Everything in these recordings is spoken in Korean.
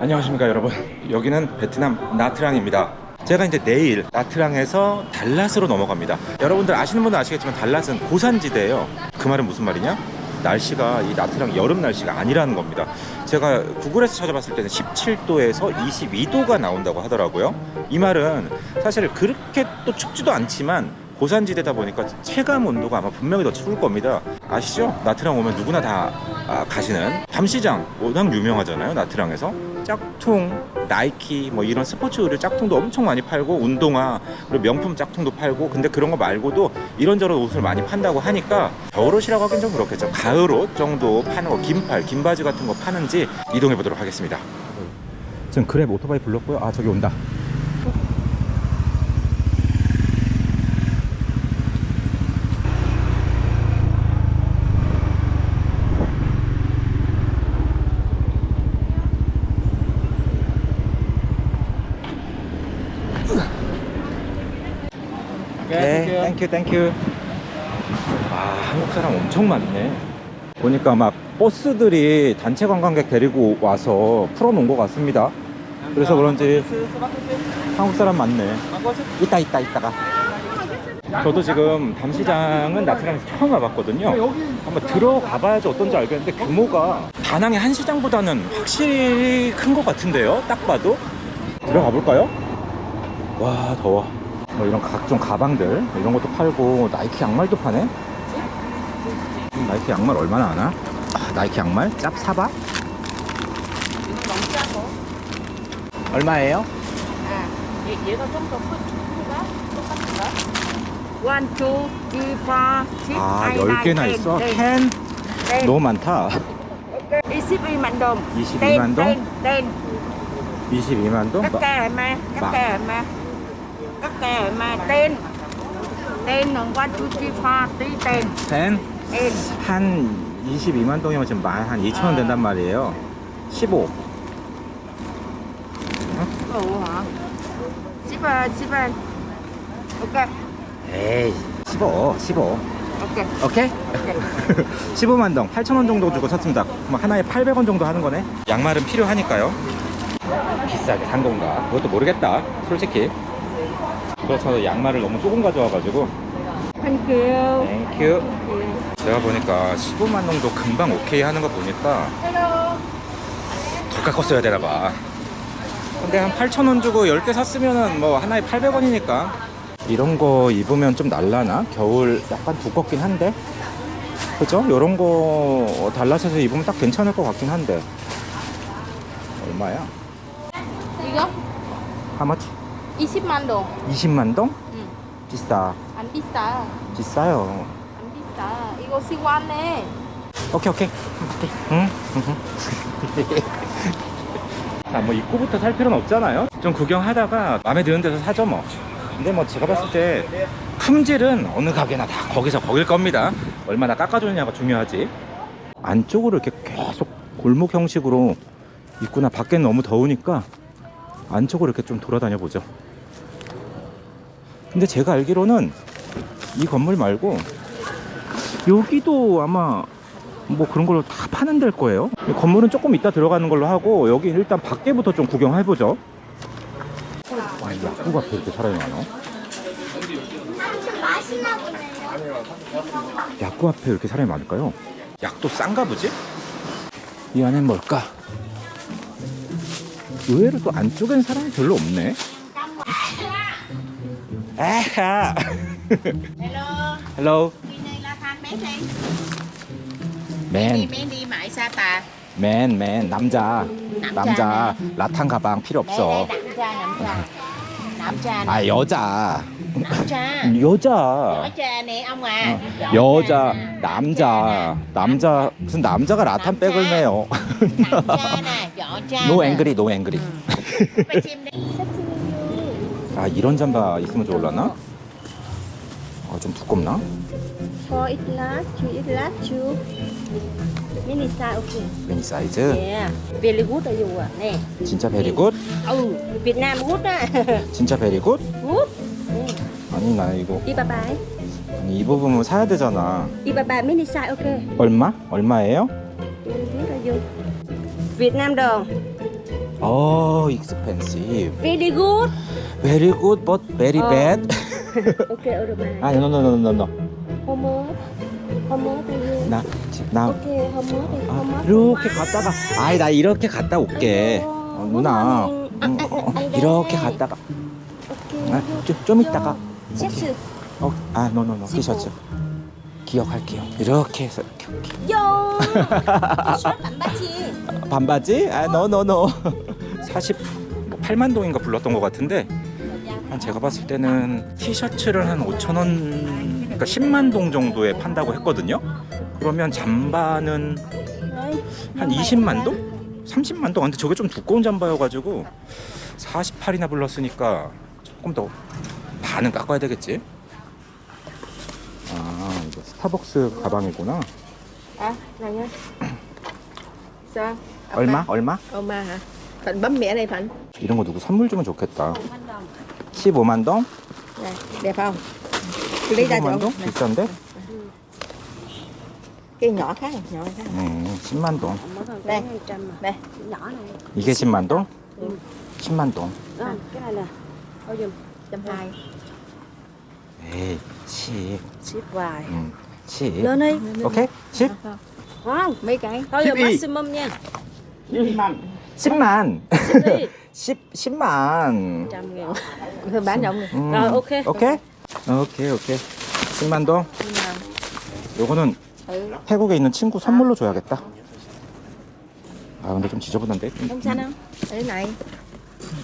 안녕하십니까 여러분. 여기는 베트남 나트랑입니다. 제가 이제 내일 나트랑에서 달랏으로 넘어갑니다. 여러분들 아시는 분은 아시겠지만 달랏은 고산지대예요. 그 말은 무슨 말이냐? 날씨가 이 나트랑 여름 날씨가 아니라는 겁니다. 제가 구글에서 찾아봤을 때는 17도에서 22도가 나온다고 하더라고요. 이 말은 사실 그렇게 또 춥지도 않지만 고산지대다 보니까 체감 온도가 아마 분명히 더 추울 겁니다. 아시죠? 나트랑 오면 누구나 다 아, 가시는 밤시장 워낙 유명하잖아요. 나트랑에서 짝퉁, 나이키 뭐 이런 스포츠 의류 짝퉁도 엄청 많이 팔고 운동화 그리고 명품 짝퉁도 팔고 근데 그런 거 말고도 이런저런 옷을 많이 판다고 하니까 겨울옷이라고 하긴 좀 그렇겠죠. 가을옷 정도 파는 거 긴팔, 긴 바지 같은 거 파는지 이동해 보도록 하겠습니다. 지금 그랩 오토바이 불렀고요. 아 저기 온다. 네, 땡큐 땡큐. 아, 한국 사람 엄청 많네. 보니까 막 버스들이 단체 관광객 데리고 와서 풀어놓은 것 같습니다. 그래서 그런지 한국 사람 많네. 이따 이따 이따가. 저도 지금 담시장은 나트랑에서 처음 와봤거든요. 한번 들어가 봐야지 어떤지 알겠는데 규모가 다낭의 한 시장보다는 확실히 큰 것 같은데요. 딱 봐도. 들어가 볼까요? 와 더워. 뭐 이런 각종 가방들 이런 것도 팔고 나이키 양말도 파네. 음, 나이키 양말 얼마나 하나? 아, 나이키 양말 짭 사바? 얼마예요? À, vậy vậy thôi chúng tôi One, two, three, four, six, 아 eight, nine, 10개나 ten, 있어? ten, 10? ten. 너무 많다. Isip y mạnh đồng 22만 동? Ten, ten, 22만 동? Cắt rồi ma Cắt Ba. ca rồi Ten Ten là one, two, three, four, three, ten 10? Ten 한 22만 동이면 지금 만 한 2천 원 된단 말이에요. 15. Ủa hả? Ơi Ok, 에이 15, 15. ok 오케이? 15만 동, 8천 원 정도 주고 샀습니다. 그럼 하나에 800원 정도 하는 거네. 양말은 필요하니까요. 비싸게 산 건가? 그것도 모르겠다. 솔직히. 그렇죠. 양말을 너무 조금 가져와가지고. Thank you 땡큐. 제가 보니까 15만 동도 금방 오케이 하는 거 보니까 더 깎았어야 되나 봐. 근데 한 8,000원 주고 10개 샀으면은 뭐 하나에 800원이니까. 이런 거 입으면 좀 날라나? 겨울 약간 두껍긴 한데. 그죠? 이런 거 달라셔서 입으면 딱 괜찮을 것 같긴 한데. 얼마야? 이거 How much? 20만 동. 20만 동? 응. 비싸. 안 비싸. 비싸요. 안 비싸. 이거 시원해. 오케이 오케이 오케이 응? 자, 뭐 입구부터 살 필요는 없잖아요. 좀 구경하다가 마음에 드는 데서 사죠 뭐. 근데 뭐 제가 봤을 때 품질은 어느 가게나 다 거기서 거길 겁니다. 얼마나 깎아주느냐가 중요하지. 안쪽으로 이렇게 계속 골목 형식으로 있구나. 밖에는 너무 더우니까 안쪽으로 이렇게 좀 돌아다녀 보죠. 근데 제가 알기로는 이 건물 말고 여기도 아마 뭐 그런 걸로 다 파는 데일 거예요. 이 건물은 조금 이따 들어가는 걸로 하고 여기 일단 밖에부터 좀 구경해 보죠. 와, 이 약국 앞에 이렇게 사람이 많어. 약국 앞에 이렇게 사람이 많을까요? 약도 싼가 보지? 이 안엔 뭘까? 의외로 또 안쪽엔 사람이 별로 없네. 아하. Hello Hello. Là bé đi Man. 맨, 맨, 남자. 남자. 남자. 라탄 가방 필요 없어. cha Nam cha 아, 여자. Cha 여자. Ông à 여자, 남자. 남자. 무슨 남자가 라탄 백을 매요. Nè Võ cha 노 nè. 앵그리, 노 앵그리. Phải chim đi 아, 이런 잠바 있으면 좋을라나? 아, 좀 두껍나? For it large, to it large, to mini size okay. 미니 사이즈. Yeah. Very good are you. Nè. 진짜 베리굿? Ừ, Việt Nam good á. 진짜 베리굿? good. Ừ. 아니, 나 이거. Ibaba. 아니, 이 부분은 사야 되잖아. Ibaba mini size okay. 얼마? 얼마예요? Very good are you. Việt Nam đồng. 어, expensive. Very good. Very good, but very 어. bad. Okay, back. 아, no, no, no, no, no. How much? How much are you? 나, 나, Okay, how much? How 아, much? 이렇게 갔다가, 아이, 나 이렇게 갔다 올게. 어, 누나, 음, 어, 이렇게 갔다가, Okay. 아, 좀, 좀 있다가, 섹스. 어, 아, no, no, no, 티셔츠. 기억할게요. 이렇게 해서, 이렇게, 이렇게. 요. 반바지. 반바지? 아, no, no, no. 40, 뭐 8만 동인가 불렀던 것 같은데, 한 제가 봤을 때는 티셔츠를 한 5천 원, 그러니까 10만 동 정도에 판다고 했거든요. 그러면 잠바는 한 20만 동? 30만 동? 근데 저게 좀 두꺼운 잠바여가지고 48이나 불렀으니까 조금 더 반은 깎아야 되겠지? 아, 이거 스타벅스 가방이구나. À, này nha. Sao? 얼마? 얼마? Oma hả? Phận bấm mẹ này Phận. 이런 거 누구 선물 주면 좋겠다. 15만 동? Lấy ra cho 15만 ông. 동? 비싼데? cái nhỏ khác này, nhỏ khác. 음, 10만 동. Đây, đây. nhỏ này 이게 10만 동? Ừ. 10만 동. à, cái này là bao nhiêu Trăm hai. 에이, 10. ship hoài 음, 10. lên đi 오케이? 10? không Mấy cái. thôi giờ Ship đi. maximum nha 10만. ship đi 10, 10만. trăm ngàn Cho ông này. 음, 아, 오케이. 오케이? 오케이, 오케이. 10만 동. 요거는 Ừ. 태국에 있는 친구 선물로 줘야겠다. 아, 근데 좀 지저분한데? Cái này.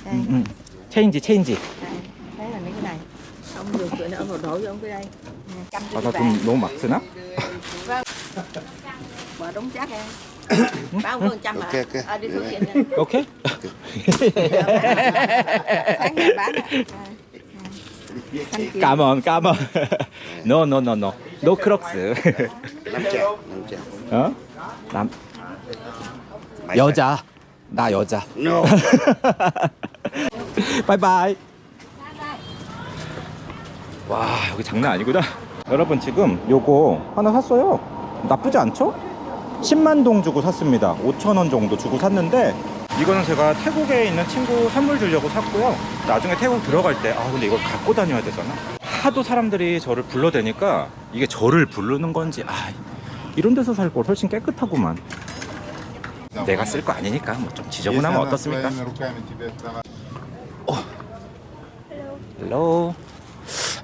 Đây. 음, 음. 체인지, 체인지. Đây. Đấy là mấy cái này. Ông dùng cửa nữa, ông đổ đổ vô ông cái đây. Nè, Trăm 아, cái 나 vàng. 좀 너무 막 쓰나? Bỏ em. Báo ông trăm mà. Ok, ok. À, đi thuốc kiện nha. 오케이? Sáng giờ bán ạ. Thanh kiều. 까먼, 까먼. no, no, no, no. no 크록스. 남자 남자 어? 남. 여자. 나 여자. No 바이바이. 와 여기 장난 아니구나. 여러분 지금 요거 하나 샀어요. 나쁘지 않죠? 10만 동 주고 샀습니다. 5천 원 정도 주고 샀는데 이거는 제가 태국에 있는 친구 선물 주려고 샀고요. 나중에 태국 들어갈 때 아 근데 이걸 갖고 다녀야 되잖아. 하도 사람들이 저를 불러대니까 이게 저를 부르는 건지 아 이런 데서 살 걸 훨씬 깨끗하구만. 내가 쓸 거 아니니까 뭐 좀 지저분하면 어떻습니까? 헬로.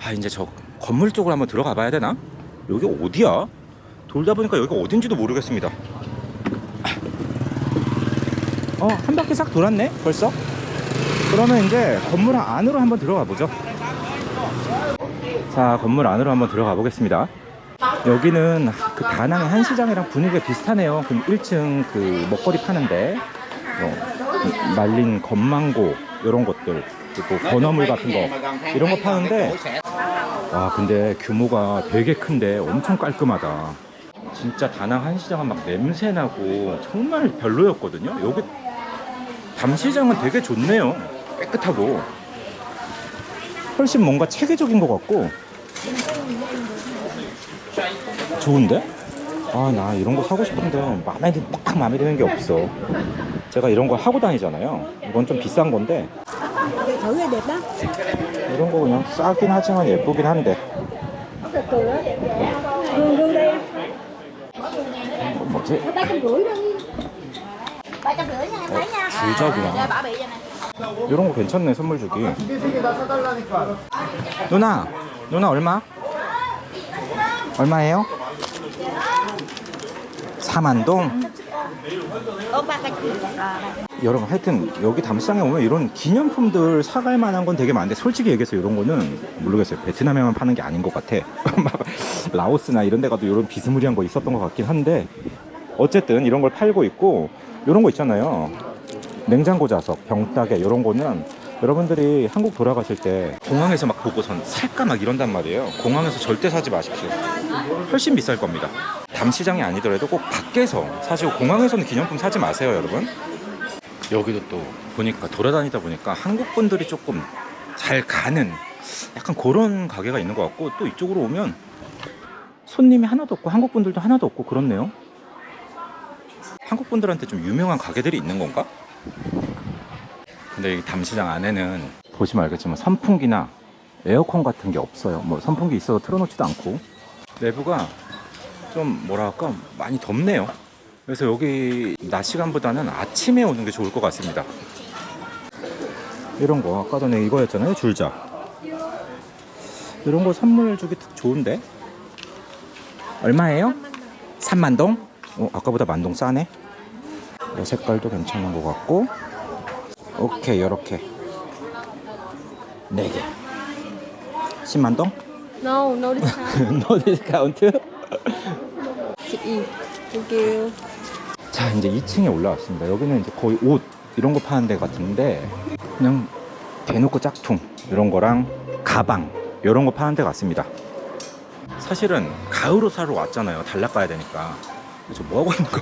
아 이제 저 건물 쪽으로 한번 들어가 봐야 되나? 여기 어디야? 돌다 보니까 여기가 어딘지도 모르겠습니다. 어, 한 바퀴 싹 돌았네, 벌써? 그러면 이제 건물 안으로 한번 들어가 보죠. 자, 건물 안으로 한번 들어가 보겠습니다. 여기는 그 다낭의 한 시장이랑 분위기가 비슷하네요. 그 1층 그 먹거리 파는데, 어, 말린 건망고, 이런 것들, 그리고 건어물 같은 거, 이런 거 파는데, 와, 근데 규모가 되게 큰데 엄청 깔끔하다. 진짜 다낭 한시장은 막 냄새 나고 정말 별로였거든요. 여기 밤시장은 되게 좋네요. 깨끗하고 훨씬 뭔가 체계적인 것 같고 좋은데? 아 나 이런 거 사고 싶은데 마음에 드- 딱 마음에 드는 게 없어. 제가 이런 거 하고 다니잖아요. 이건 좀 비싼 건데. 이런 거 그냥 싸긴 하지만 예쁘긴 한데 ba trăm rưỡi đâu. ba trăm rưỡi nha em thấy nha. 줄자구나. bảo bị này. 이런 거 괜찮네 선물 주기. 누나, 누나 얼마? 얼마예요? 4만 동? Ôm ba cái À, đây. 여러분 하여튼 여기 담시장에 오면 이런 기념품들 사갈 만한 건 되게 많은데 솔직히 얘기해서 이런 거는 모르겠어요 베트남에만 파는 게 아닌 것 같아 막 라오스나 이런 데 가도 이런 비스무리한 거 있었던 것 같긴 한데 어쨌든 이런 걸 팔고 있고 이런 거 있잖아요. 냉장고 자석, 병따개 이런 거는 여러분들이 한국 돌아가실 때 공항에서 막 보고선 살까 막 이런단 말이에요. 공항에서 절대 사지 마십시오. 훨씬 비쌀 겁니다. 담시장이 아니더라도 꼭 밖에서 사시고 공항에서는 기념품 사지 마세요 여러분. 여기도 또 보니까 돌아다니다 보니까 한국 분들이 조금 잘 가는 약간 그런 가게가 있는 것 같고 또 이쪽으로 오면 손님이 하나도 없고 한국 분들도 하나도 없고 그렇네요. 한국 분들한테 좀 유명한 가게들이 있는 건가? 근데 이 담시장 안에는 보시면 알겠지만 선풍기나 에어컨 같은 게 없어요. 뭐 선풍기 있어도 틀어놓지도 않고 내부가 좀 뭐랄까 많이 덥네요. 그래서 여기 낮 시간보다는 아침에 오는 게 좋을 것 같습니다. 이런 거 아까 전에 이거였잖아요 줄자. 이런 거 선물 주기 딱 좋은데 얼마예요? 3만 동? 어, 아까보다 만동 싸네. 이 색깔도 괜찮은 것 같고 오케이 요렇게 4개 10만 동? No, no discount. 노 디스카운트? 12. Thank you. 자 이제 2층에 올라왔습니다 여기는 이제 거의 옷 이런 거 파는 데 같은데 그냥 대놓고 짝퉁 이런 거랑 가방 이런 거 파는 데 같습니다 사실은 가을 옷 사러 왔잖아요 단락 가야 되니까 저 뭐 하고 있는 거?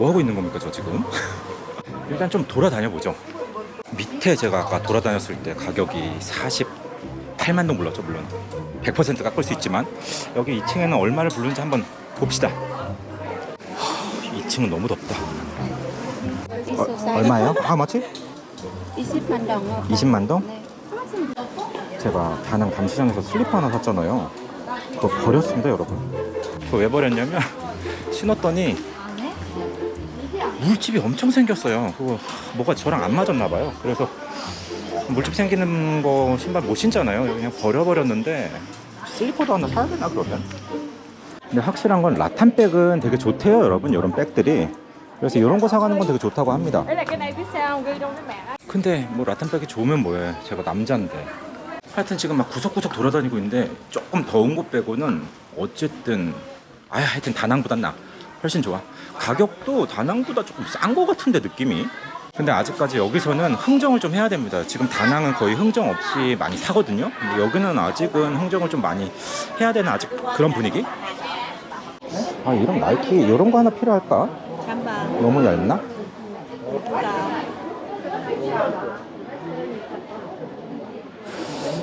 뭐 하고 있는 겁니까 저 지금? 일단 좀 돌아다녀 보죠 밑에 제가 아까 돌아다녔을 때 가격이 48만 동 불렀죠 물론 100% 깎을 수 있지만 여기 2층에는 얼마를 부르는지 한번 봅시다 2층은 너무 덥다 어. 얼마예요? 아 맞지? 20만 동. 20만 동? 네. 제가 다낭 담시장에서 슬리퍼 하나 샀잖아요. 그거 버렸습니다, 여러분. 그거 왜 버렸냐면 신었더니 물집이 엄청 생겼어요. 그거 뭐가 저랑 안 맞았나 봐요. 그래서 물집 생기는 거 신발 못 신잖아요. 그냥 버려버렸는데 슬리퍼도 하나 사야 되나 그러면? 근데 확실한 건 라탄백은 되게 좋대요, 여러분. 이런 백들이. 그래서 이런 거 사가는 건 되게 좋다고 합니다. 근데 뭐 라탄백이 좋으면 뭐해 제가 남자인데 하여튼 지금 막 구석구석 돌아다니고 있는데 조금 더운 곳 빼고는 어쨌든 아 하여튼 다낭보단 나 훨씬 좋아 가격도 다낭보다 조금 싼 거 같은데 느낌이 근데 아직까지 여기서는 흥정을 좀 해야 됩니다 지금 다낭은 거의 흥정 없이 많이 사거든요 근데 여기는 아직은 흥정을 좀 많이 해야 되는 아직 그런 분위기 아 이런 나이키 이런 거 하나 필요할까? 너무 얇나?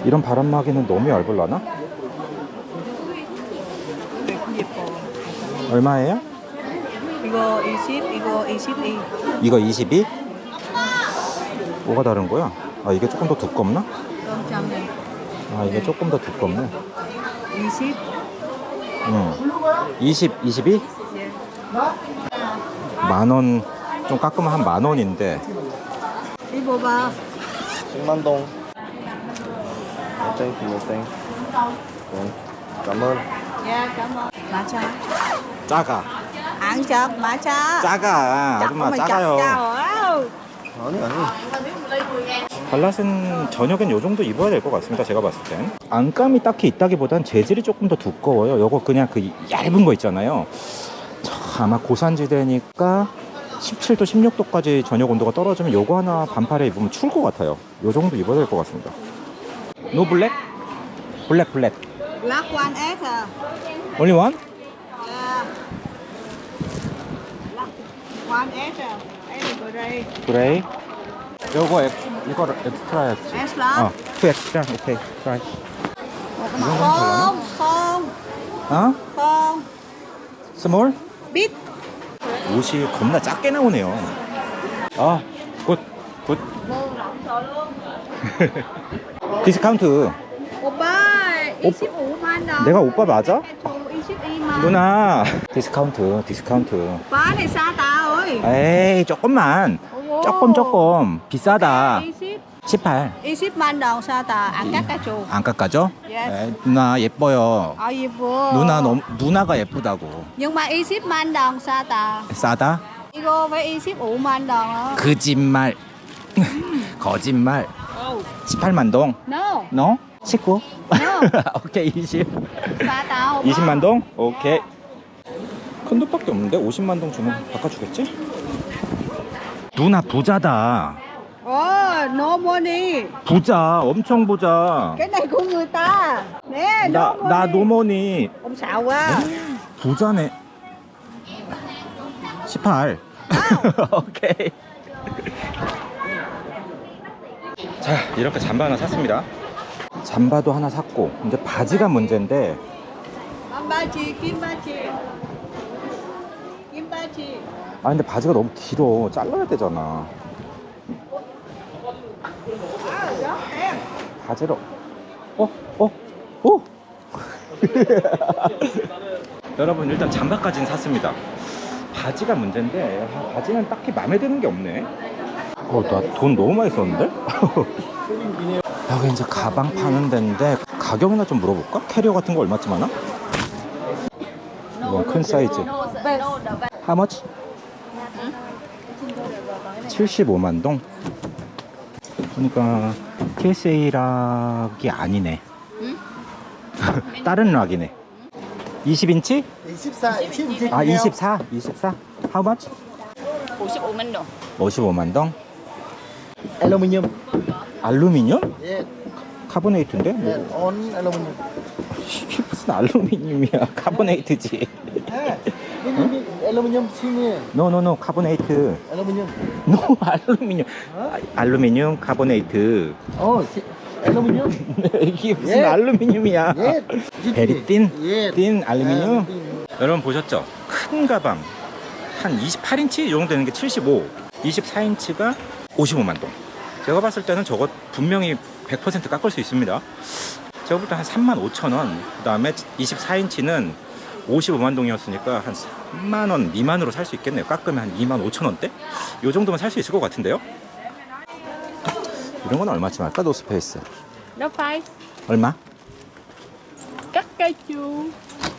이런 바람막이는 너무 얇을라나? 얼마예요? 이거 20, 이거 22. 이거 22? 뭐가 다른 거야? 아 이게 조금 더 두껍나? 아 이게 조금 더 두껍네 20. 응 20, 22? 만원 좀 깎으면 한 만 원인데 이거 봐. 10만 동. một ten một ten. Vâng. Cảm ơn. Dạ, cảm ơn. 마차. 작아 안 chấp, 마차. 작아 아줌마 작아요. 아니 아니. 발랏은 저녁엔 요 정도 입어야 될 것 같습니다. 제가 봤을 땐. 안감이 딱히 있다기보단 재질이 조금 더 두꺼워요. 요거 그냥 그 얇은 거 있잖아요. 자, 아마 고산지대니까 17도, 16도까지 저녁 온도가 떨어지면 요거 하나 반팔에 입으면 추울 것 같아요. 요 정도 입어야 될 것 같습니다. 노 블랙? 블랙 블랙. S à? only one? Dạ. 그레이 요거 엑, 이거를 엑스트라였지. 엑스트라? 어투 엑스트라 오케이 프라이 이런 건 달라나? 펑 어? 펑. 스몰? 빗 옷이 겁나 작게 나오네요. 아굿굿. 디스카운트. 오빠, 25만 원. 내가 오빠 맞아? 누나. 디스카운트 디스카운트. 오빠 này 에이 조금만 어머. 조금 조금 비싸다 20. 18 20만 원 싸다 안 깎아줘. 안 깎아죠? 예. 에이, 누나 예뻐요 아, 이뻐. 누나 너무 누나가 예쁘다고 20만 원 싸다 싸다 이거 왜 25만 원? 거짓말 음. 거짓말 18만 동 No. 너? 19 No. 오케이 20 사다. 20만 동? 오케이 큰 돈밖에 없는데 50만 동 주면 바꿔주겠지? 누나 부자다. Ồ, no money. 부자, 엄청 부자. Cái này của người ta. Nè, 나, no 나. 노머니. Ông xạo quá. 부자네. 18. 오케이. 자, 이렇게 잠바 하나 샀습니다. 잠바도 하나 샀고, 이제 바지가 문제인데, 김바지, 김바지. 아, 근데 바지가 너무 길어. 잘라야 되잖아. 바지로 어? 어? 오! 여러분 일단 장갑까지는 샀습니다 바지가 문제인데 아, 바지는 딱히 마음에 드는 게 없네 어, 나 돈 너무 많이 썼는데? 여기 이제 가방 파는 데인데 가격이나 좀 물어볼까? 캐리어 같은 거 얼마쯤 하나? 이건 큰 사이즈 How much? 75만 동? 그러니까 TSA 락이 아니네 다른 락이네 20인치? 24, 24. 아 24? 24? How much? 55만 동. 55만 동? Aluminium. 알루미늄? Yeah. 카보네이트인데? On aluminium. 이게 무슨 알루미늄이야 카보네이트지 ni aluminium sini. 노노노 카보네이트 Aluminium. 노 알루미늄 아, 알루미늄 카보네이트 si- aluminium. 이게 무슨 예. 알루미늄이야 Yeah. 베리 틴? Yeah. 틴 알루미늄? Ah, thin. 여러분 보셨죠? 큰 가방 한 28인치 이 정도 되는 게 75, 24인치가 55만 동. 제가 봤을 때는 저거 분명히 100% 깎을 수 있습니다. 제가 볼 때 한 3만 5천 원. 그다음에 24인치는 55만 동이었으니까 한 3만 원 미만으로 살 수 있겠네요. 깎으면 한 2만 5천 원대? 요 정도면 살 수 있을 것 같은데요. 이런 건 얼마쯤 할까? 노스페이스. Phải 얼마? chu.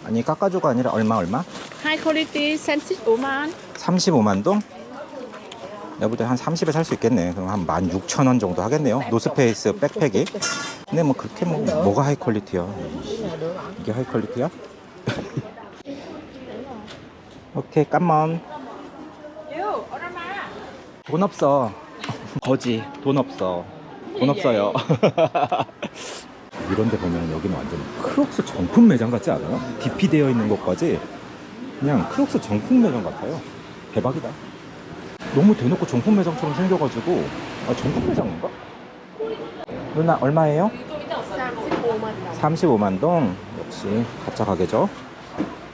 아니 깎아줘가 아니라 얼마 얼마? High quality 35만. 35만 동? 내가 볼 때 한 30에 살 수 있겠네. 그럼 한 16,000원 정도 하겠네요. 노스페이스 백팩이. 근데 뭐 그렇게 뭐 뭐가 하이 퀄리티야? 이게 하이 퀄리티야? 오케이, 깜먼. 돈 없어. 거지. 돈 없어. 돈 없어요. 이런 데 보면 여기는 완전 크록스 정품 매장 같지 않아요? DP 되어 있는 것까지 그냥 크록스 정품 매장 같아요. 대박이다. 너무 대놓고 정품 매장처럼 생겨가지고 아 정품 매장인가? 누나 얼마예요? 35만 동. 역시 가짜 가게죠.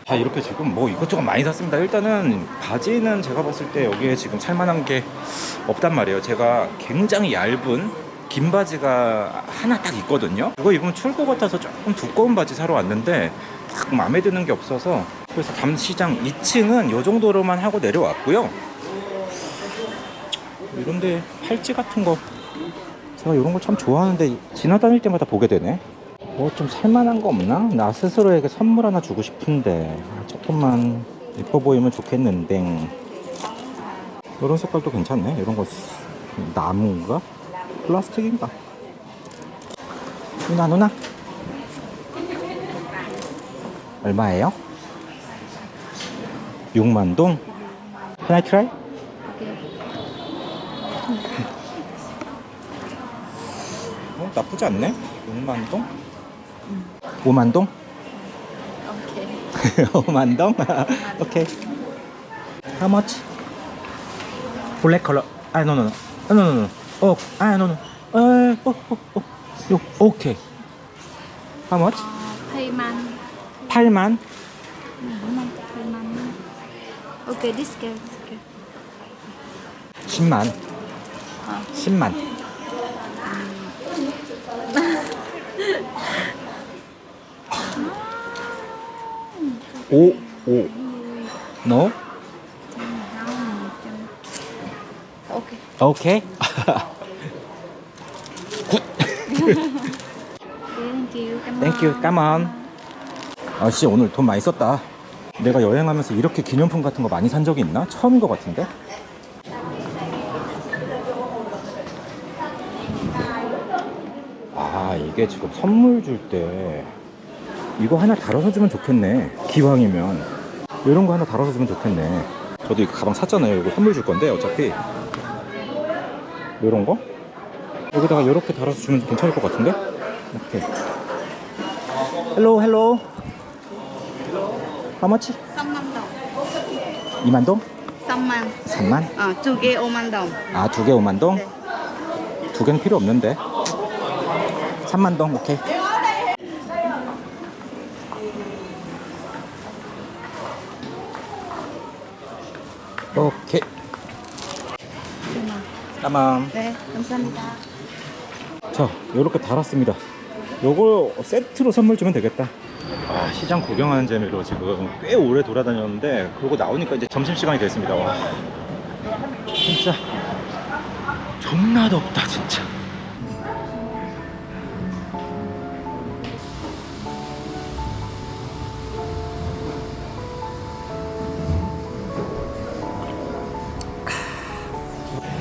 자 이렇게 지금 뭐 이것저것 많이 샀습니다. 일단은 바지는 제가 봤을 때 여기에 지금 살만한 게 없단 말이에요. 제가 굉장히 얇은 긴 바지가 하나 딱 있거든요. 그거 입으면 것 같아서 조금 두꺼운 바지 사러 왔는데 딱 마음에 드는 게 없어서 그래서 담시장 2층은 이 정도로만 하고 내려왔고요. 이런데 팔찌 같은 거 제가 이런 걸 참 좋아하는데 지나다닐 때마다 보게 되네. 뭐 좀 살만한 거 없나? 나 스스로에게 선물 하나 주고 싶은데 아, 조금만 예뻐 보이면 좋겠는데 이런 색깔도 괜찮네. 이런 거 나무인가? 플라스틱인가? 누나 누나 얼마예요? 6만 동? Can I try? 어, 나쁘지 않네. 6만 동? 5만 동? 오케이. 5만 동? 오케이. How much? Black color. 아, no, no, no. No, no, no. 어, 아, no, no. 어, 어, 어, 어. 요, 오케이. How much? 8만. 8만? 8만. Okay, this girl. This girl. 10만. 10만. 오, 오. No? Okay. 오케이. Thank you. 땡큐, 까만. 아씨, 오늘 돈 많이 썼다. 내가 여행하면서 이렇게 기념품 같은 거 많이 산 적이 있나? 처음인 것 같은데? 아, 이게 지금 선물 줄 때 이거 하나 달아서 주면 좋겠네. 기왕이면. 이런 거 하나 달아서 주면 좋겠네. 저도 이거 가방 샀잖아요. 이거 선물 줄 건데, 어차피. 이런 거? 여기다가 이렇게 달아서 주면 괜찮을 것 같은데? 오케이. 헬로 헬로 much? 3만 동. 2만 동? 3만. 3만? 어, 두개 5만 동. 아, 두 개 5만 동? 네. 두 개는 필요 없는데. 3만 동. 오케이. 까만. 네, 감사합니다. 자, 요렇게 달았습니다. 요거 세트로 선물 주면 되겠다. 아, 시장 구경하는 재미로 지금 꽤 오래 돌아다녔는데 그러고 나오니까 이제 점심시간이 됐습니다. 와. 진짜 존나 덥다, 진짜.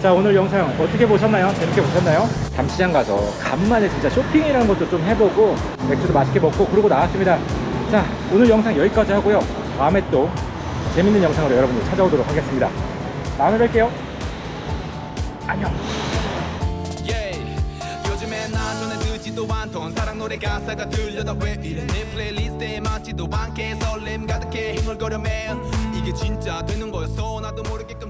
자 오늘 영상 어떻게 보셨나요? 재밌게 보셨나요? 담시장 가서 간만에 진짜 쇼핑이라는 것도 좀 해보고 맥주도 맛있게 먹고 그러고 나왔습니다. 자 오늘 영상 여기까지 하고요. 다음에 또 재밌는 영상으로 여러분들 찾아오도록 하겠습니다. 다음에 뵐게요. 안녕. 듣지도 않던 사랑 노래 가사가 들려다 왜 이래? 내 플레이리스트에 맞지도 않게 설렘 가득해 흥얼거려 man 이게 진짜 되는 거였어 나도 자신이